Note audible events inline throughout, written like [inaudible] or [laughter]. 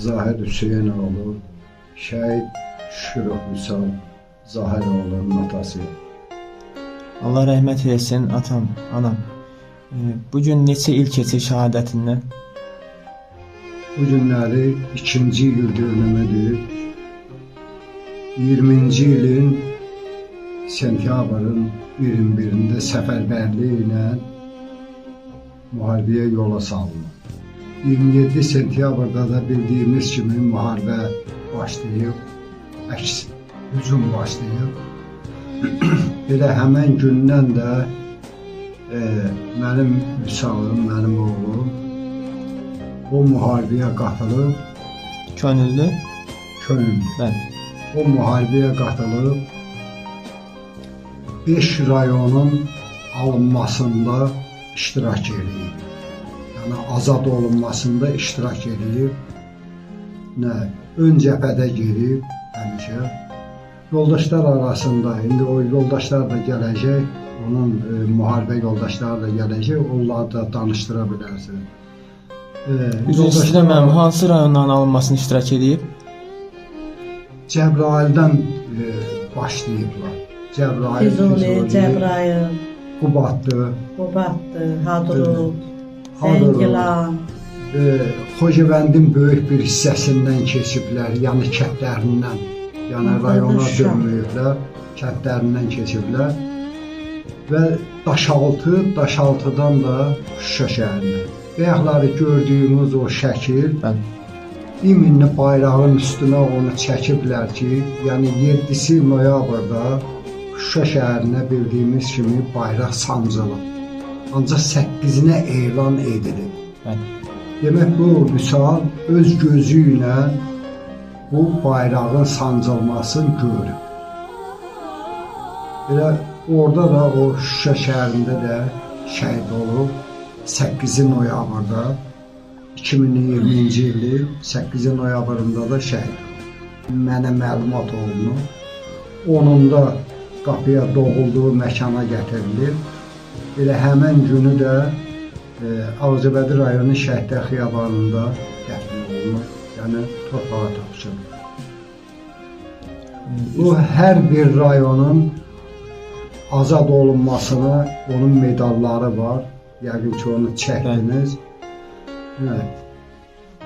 Zahid Hüseynoğlu, şəhid Şükürov Vüsal Zahiroğlu'nun atası. Allah rəhmət eləsin atam, anam. E, Bu gün neçə il keçir şəhadətindən? Bu günləri ikinci il dönümüdür. 20-ci ilin sentyabrın 21-də səfərbərliyi ilə müharibəyə yola salınır. 27 sentyabrda da bildiyimiz kimi müharibə başlayıb, əks hücum başlayıb. [clears throat] Elə həmən gündən də e, mənim Vüsalım, mənim oğlum o müharibəyə qatılıb, Könüllü? könüllü. Bəli. o müharibəyə qatılıb 5 rayonun alınmasında iştirak edib. Yəni azad olunmasında iştirak edib. Nə ön cəbhədə gedib həmişə. Yoldaşlar arasında indi o yoldaşlar da gələcək, onun e, müharibə yoldaşları da gələcək, onları da danışdıra bilərsən. E, Üzr istəyirəm, hansı rayondan alınmasını iştirak edib? Cəbrayildən e, başlayıblar. Cəbrayil, Füzuli, Cəbrayıl, Qubatlı, Qubatlı, Hadrut, Hadrut. Zəngilan, e, Xocavəndin böyük bir hissəsindən keçiblər, yəni kəndlərindən. Yəni rayona dönməyiblər, kəndlərindən keçiblər. Və Daşaltı, Daşaltıdan da Şuşa şəhərinə. Bayaqları gördüyümüz o şəkil Bəli. İminli bayrağın üstünə onu çəkiblər ki, yəni 7-si noyabrda Şuşa şəhərinə bildiyimiz kimi bayraq sancılıb. Ancaq 8-nə elan edilib. Bəli. Demək bu Vüsal öz gözü ilə bu bayrağın sancılmasını görüb. Elə orada da o Şuşa şəhərində də şəhid olub 8 noyabrda 2020-ci ilin 8 noyabrında da şəhid. Mənə məlumat olunub. Onun da qapıya doğulduğu məkana gətirilib. Elə həmən günü də e, Ağcabədi rayonu Şəhidlər xiyabanında dəfn olunub. Yəni torpağa tapşırılıb. Bu hər bir rayonun azad olunmasına onun medalları var. Yəqin ki onu çəkdiniz. Evet.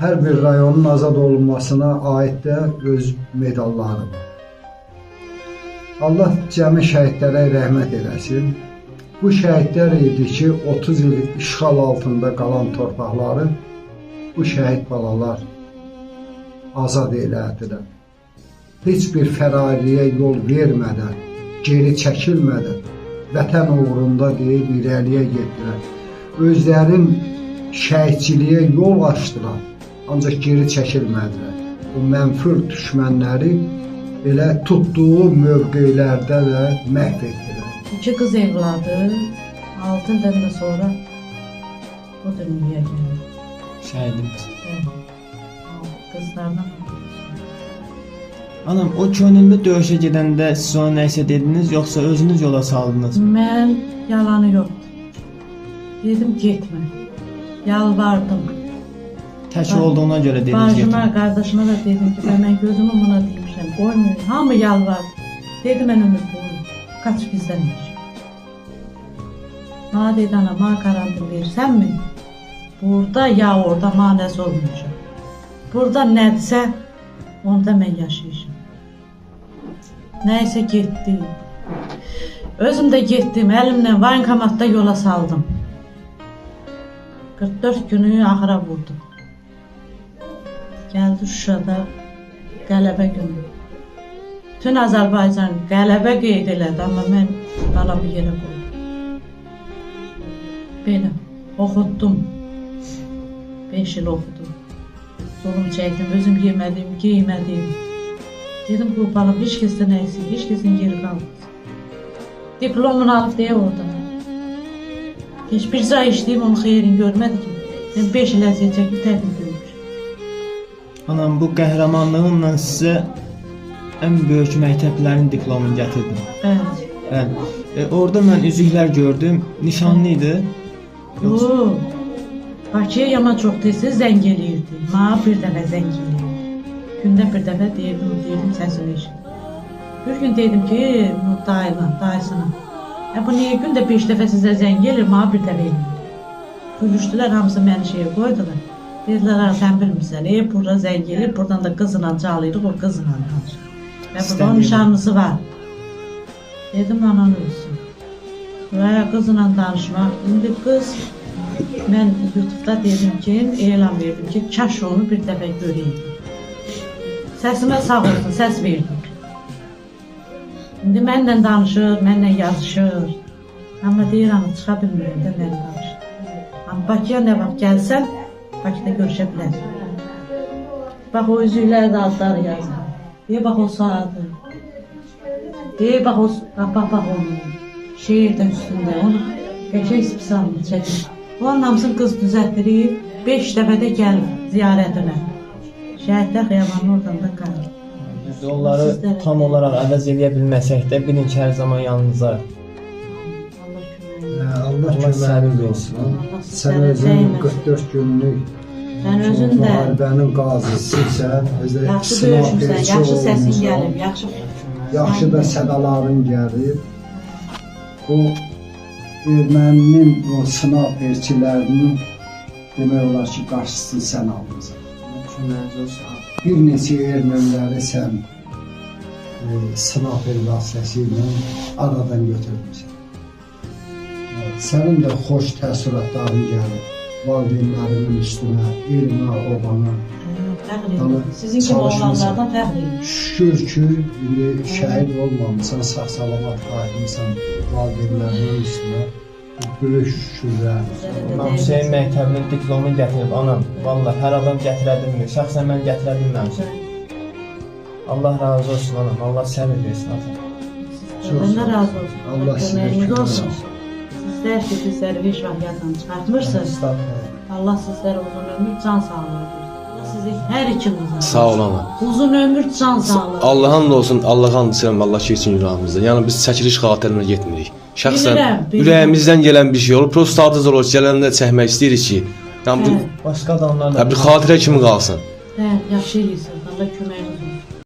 Hər bir rayonun azad olunmasına aid də öz medalları var. Allah cəmi şəhidlərə rəhmət eləsin. Bu şəhidlər idi ki, 30 il işğal altında qalan torpaqları bu şəhid balalar azad elədilər. Heç bir fərariyə yol vermədən, geri çəkilmədən vətən uğrunda deyib irəliyə getdilər. Özlərin şəhidçiliyə yol açdılar, ancaq geri çəkilmədilər. Bu mənfur düşmənləri elə tutduğu mövqelərdə də məhv etdilər. İki kız evladı, altı də sonra bu dünyaya gəldi. Şəhidimiz. Yəni, Qızlardan Anam, o könüllü döyüşə gedəndə siz ona nəsə dediniz, yoxsa özünüz yola saldınız? Mən yalanı yox. Dedim getmə. Yalvardım. Tək Ba- olduğuna görə dediniz Bacıma, getmə. qardaşıma da dedim ki, "Bə, mən gözümü buna deymişəm. Qoymayın. Hamı yalvar. Dedi mən ömür boyu. Kaç bizdənmiş. Mənə dedi ana, mənə karantin versənmi? Burada ya orada manəz olmayacaq. Burada nədirsə, onda mən yaşayacağam. Nəysə getdi. Özüm də getdim, əlimlə vankomatda yola saldım. 44 günü axıra vurdum. Gəldi Şuşada qələbə günü. Bütün Azərbaycan qələbə qeyd elədi, amma mən qalamı yerə qoydum. Belə oxutdum. 5 il oxudum. Zulum çəkdim, özüm yemədim, geymədim. Dedim bu balam heç kəsdən nəyisi, heç kəsin geri qalmaz. Diplomunu alıb deyə orada. Heç bir zay işləyib onun xeyrini görmədi ki. Mən 5 il əziyyət çəkib təqdim görmüşəm. Anam, bu qəhrəmanlığınla sizə ən böyük məktəblərin diplomunu gətirdim. Bəli. Bəli. E, orada mən üzüklər gördüm. Nişanlı idi. Yox. Bakıya yama çox tez-tez zəng eləyirdi. Mənə bir dəfə zəng eləyirdi. Gündə bir dəfə deyirdim, deyirdim səsini eşit. Bir gün dedim ki, bu dayına, dayısına. Ya bu niyə gündə 5 dəfə sizə zəng gəlir, mənə bir dəfə elmir. Gülüşdülər, hamısı məni şeyə qoydular. Dedilər, "Ha, sən bilmirsən, e, burada zəng gəlir, buradan da qızla çalırıq, o qızla danışır. Onun İstəmirəm. nişanlısı var. Dedim, anan ölsün. Və qızla danışmaq. İndi qız, mən YouTube'da dedim ki, elan verdim ki, kaş onu bir dəfə göreyim. Səsimə sağ olsun, səs verdim. İndi mənlə danışır, mənlə yazışır. Amma deyirəm, çıxa bilmirəm də mənlə danışır. Amma Bakıya nə vaxt gəlsən, Bakıda görüşə bilərsən. Bax o üzüklər də adları yazır. Deyə bax o saatı. Deyə bax o, bax bax onu. Şehir də üstündə, onu qəşəng spisalını çəkir. Onun hamısını qız düzəltdirib, 5 dəfə də gəlir ziyarətinə. Şəhidlər xiyabanı oradan da qalır. Biz onları Sizlərə- tam olaraq əvəz eləyə bilməsək də bilin ki, hər zaman yanınızda. Allah kömək Hə, Allah Allah kömək səbir olsun. Allah Sən özün zəhmət. 44 günlük Sən özün də müharibənin qazisisən, özü yaxşı döyüşmüsən, yaxşı səsin gəlib, yaxşı. Yaxşı da sədaların gəlib. Bu erməninin o snayperçilərinin demək olar ki, qarşısını sən almısan. Bir neçə erməniləri sən e, snayper vasitəsilə aradan götürmüsən. Sənin də xoş təəssüratların gəlib. Valideynlərinin üstünə, elmə, obana. Fəxr. Sizin kimi oğlanlardan fəxr. Şükür ki, indi şəhid olmamısan, sağ-salamat qayıtmısan valideynlərinin üstünə. Böyük şükürlər. Mən Hüseyn məktəbinin diplomunu gətirib anam. Vallahi hər adam gətirə bilmir. Şəxsən mən gətirə bilməmişəm. Allah razı olsun anam. Allah səbir versin ata. Sizdən razı olsun. Allah sizə kömək olsun. Sizlər ki, bizləri heç vaxt yaddan çıxartmırsınız. Allah sizlərə uzun ömür, can sağlığı versin. Sizi hər ikinizi. Sağ ol ana. Uzun ömür, can sağlığı. Allah'ın olsun, Allah'ın istəyirəm Allah keçsin günahımızdan. Yəni biz çəkiliş xatirinə getmirik. Şəxsən Bilirəm, bilirəm. ürəyimizdən gələn bir şey olur. Prosta sadəcə olaraq gələndə çəkmək istəyirik ki, yəni bu Başqa adamlar da hə, bir xatirə kimi qalsın. hə, yaxşı eləyirsiniz. Allah köməyiniz.